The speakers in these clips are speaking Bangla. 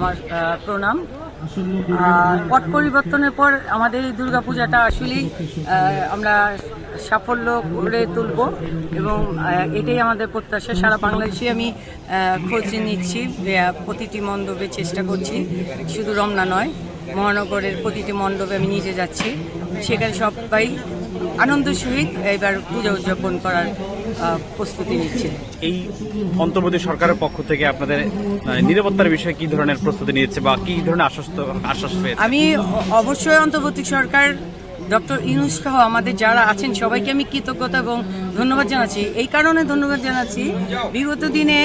আমার প্রণাম। পট পরিবর্তনের পর আমাদের এই দুর্গাপূজাটা আসলেই আমরা সাফল্য করে তুলব এবং এটাই আমাদের প্রত্যাশা। সারা বাংলাদেশে আমি খোঁজ নিচ্ছি প্রতিটি মণ্ডপে চেষ্টা করছি। শুধু রমনা নয়, মহানগরের প্রতিটি মণ্ডপে আমি নিজে যাচ্ছি। সেখানে সবাই আনন্দ সহিত এবার পূজা উদযাপন করার প্রস্তুতি নিচ্ছে। এই অন্তর্বর্তী সরকারের পক্ষ থেকে আপনাদের নিরাপত্তার বিষয়ে কি ধরনের প্রস্তুতি নিয়েছে বা কি ধরনের আশ্বস্ত আশ্বাস পেয়েছে? আমি অবশ্যই অন্তর্বর্তী সরকার ডক্টর ইনুস সহ আমাদের যারা আছেন সবাইকে আমি কৃতজ্ঞতা এবং ধন্যবাদ জানাচ্ছি। এই কারণে ধন্যবাদ জানাচ্ছি। বিগত দিনে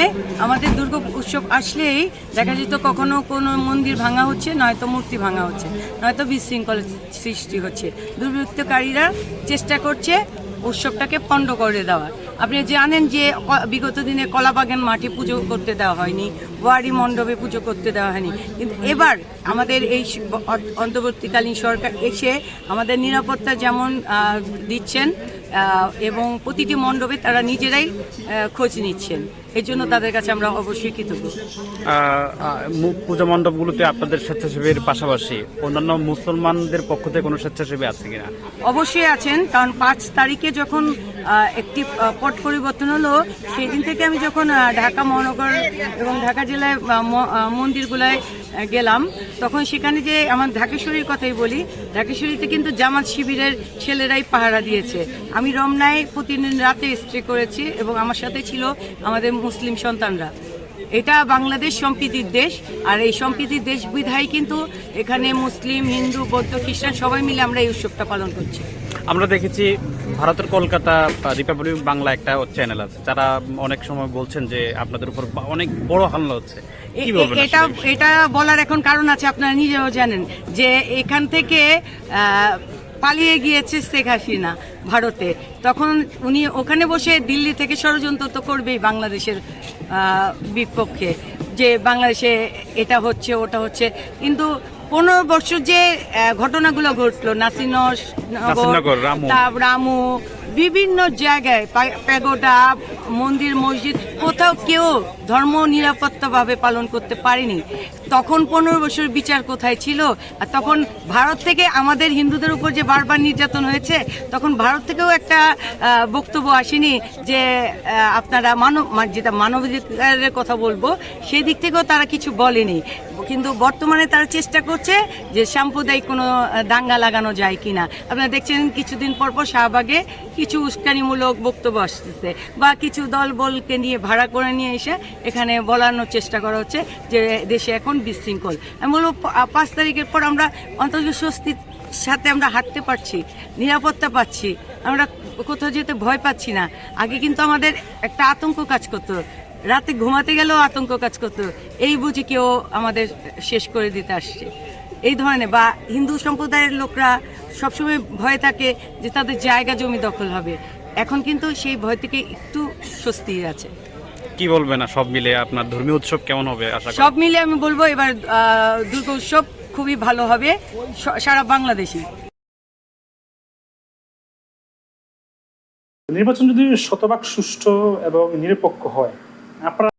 আমাদের দুর্গা উৎসব আসলেই দেখা যেত কখনো কোনো মন্দির ভাঙা হচ্ছে নয়তো মূর্তি ভাঙা হচ্ছে নয়তো বিশৃঙ্খলা সৃষ্টি হচ্ছে। দুর্বৃত্তকারীরা চেষ্টা করছে উৎসবটাকে পণ্ড করে দেওয়া। আপনি জানেন যে বিগত দিনে কলাবাগান মাঠে পুজো করতে দেওয়া হয়নি ওয়ারি মণ্ডপে পুজো করতে দেওয়া হয়নি। কিন্তু এবার আমাদের এই অন্তর্বর্তীকালীন সরকার এসে আমাদের নিরাপত্তা যেমন দিচ্ছেন এবং প্রতিটি মণ্ডপে তারা নিজেরাই খোঁজ নিচ্ছেন। এই জন্য তাদের কাছে আমরা অবশ্যই কৃতজ্ঞ। পূজা মণ্ডপগুলোতে আপনাদের স্বেচ্ছাসেবীর পাশাপাশি অন্যান্য মুসলমানদের পক্ষ থেকে কোনো স্বেচ্ছাসেবী আছে কিনা? অবশ্যই আছেন কারণ পাঁচ তারিখে যখন একটি পট পরিবর্তন হলো সেই দিন থেকে আমি যখন ঢাকা মহানগর এবং ঢাকা জেলায় মন্দিরগুলায় গেলাম, তখন সেখানে যে আমার ঢাকেশ্বরীর কথাই বলি, ঢাকেশ্বরীতে কিন্তু জামাত শিবিরের ছেলেরাই পাহারা দিয়েছে। আমি রমনায় প্রতিদিন রাতে স্টে করেছি এবং আমার সাথে ছিল আমাদের মুসলিম সন্তানরা। এটা বাংলাদেশ সম্প্রীতির দেশ আর এই সম্প্রীতির দেশ বিধায় কিন্তু এখানে মুসলিম হিন্দু বৌদ্ধ খ্রিস্টান সবাই মিলে আমরা এই উৎসবটা পালন করছি আমরা দেখেছি ভারতের কলকাতা রিপাবলিক বাংলা একটা চ্যানেল আছে যারা অনেক সময় বলছেন যে আপনাদের উপর অনেক বড় হামলা হচ্ছে এটা? এটা বলার এখন কারণ আছে আপনারা নিজেও জানেন যে এখান থেকে পালিয়ে গিয়েছে শেখ হাসিনা ভারতে। তখন উনি ওখানে বসে দিল্লি থেকে ষড়যন্ত্র তো করবেই বাংলাদেশের বিপক্ষে। যে বাংলাদেশে এটা হচ্ছে ওটা হচ্ছে। কিন্তু পনেরো বছর যে ঘটনাগুলো ঘটলো নাসিনগর রামু। বিভিন্ন জায়গায় প্যাগোডা, মন্দির, মসজিদ, কোথাও কেউ ধর্ম নিরাপত্তাভাবে পালন করতে পারেনি। তখন পনেরো বছর বিচার কোথায় ছিল? আর তখন ভারত থেকে আমাদের হিন্দুদের উপর যে বারবার নির্যাতন হয়েছে, তখন ভারত থেকেও একটা বক্তব্য আসেনি যে আপনারা মানব যেটা মানবাধিকারের কথা বলব সেই দিক থেকেও তারা কিছু বলেনি। কিন্তু বর্তমানে তারা চেষ্টা করছে যে সাম্প্রদায়িক কোনো দাঙ্গা লাগানো যায় কিনা। আপনারা দেখছেন কিছুদিন পর পর শাহবাগে কিছু উস্কানিমূলক বক্তব্য আসতেছে বা কিছু দল বলকে নিয়ে ভাড়া করে নিয়ে এসে এখানে বলানোর চেষ্টা করা হচ্ছে যে দেশে এখন বিশৃঙ্খল। আমি বলব পাঁচ তারিখের পর আমরা অন্তত স্বস্তির সাথে আমরা হাঁটতে পারছি, নিরাপত্তা পাচ্ছি, আমরা কোথাও যেতে ভয় পাচ্ছি না। আগে কিন্তু আমাদের একটা আতঙ্ক কাজ করতো। রাতে ঘুমাতে গেলেও আতঙ্ক কাজ করতো। এই বুঝি কেউ আমাদের শেষ করে দিতে আসছে। এই ধরনের বা হিন্দু সম্প্রদায়ের লোকরা সবসময় ভয় থাকে যে তাদের জায়গা জমি দখল হবে। এখন কিন্তু সেই ভয় থেকে একটু স্বস্তি আছে। কি বলবেন না সব মিলে আপনার ধর্মীয় উৎসব কেমন হবে আশা সব মিলে আমি বলব এবার আহ, দুর্গা উৎসব খুবই ভালো হবে সারা বাংলাদেশে। নির্বাচন যদি শতভাগ সুষ্ঠু এবং নিরপেক্ষ হয় আপনারা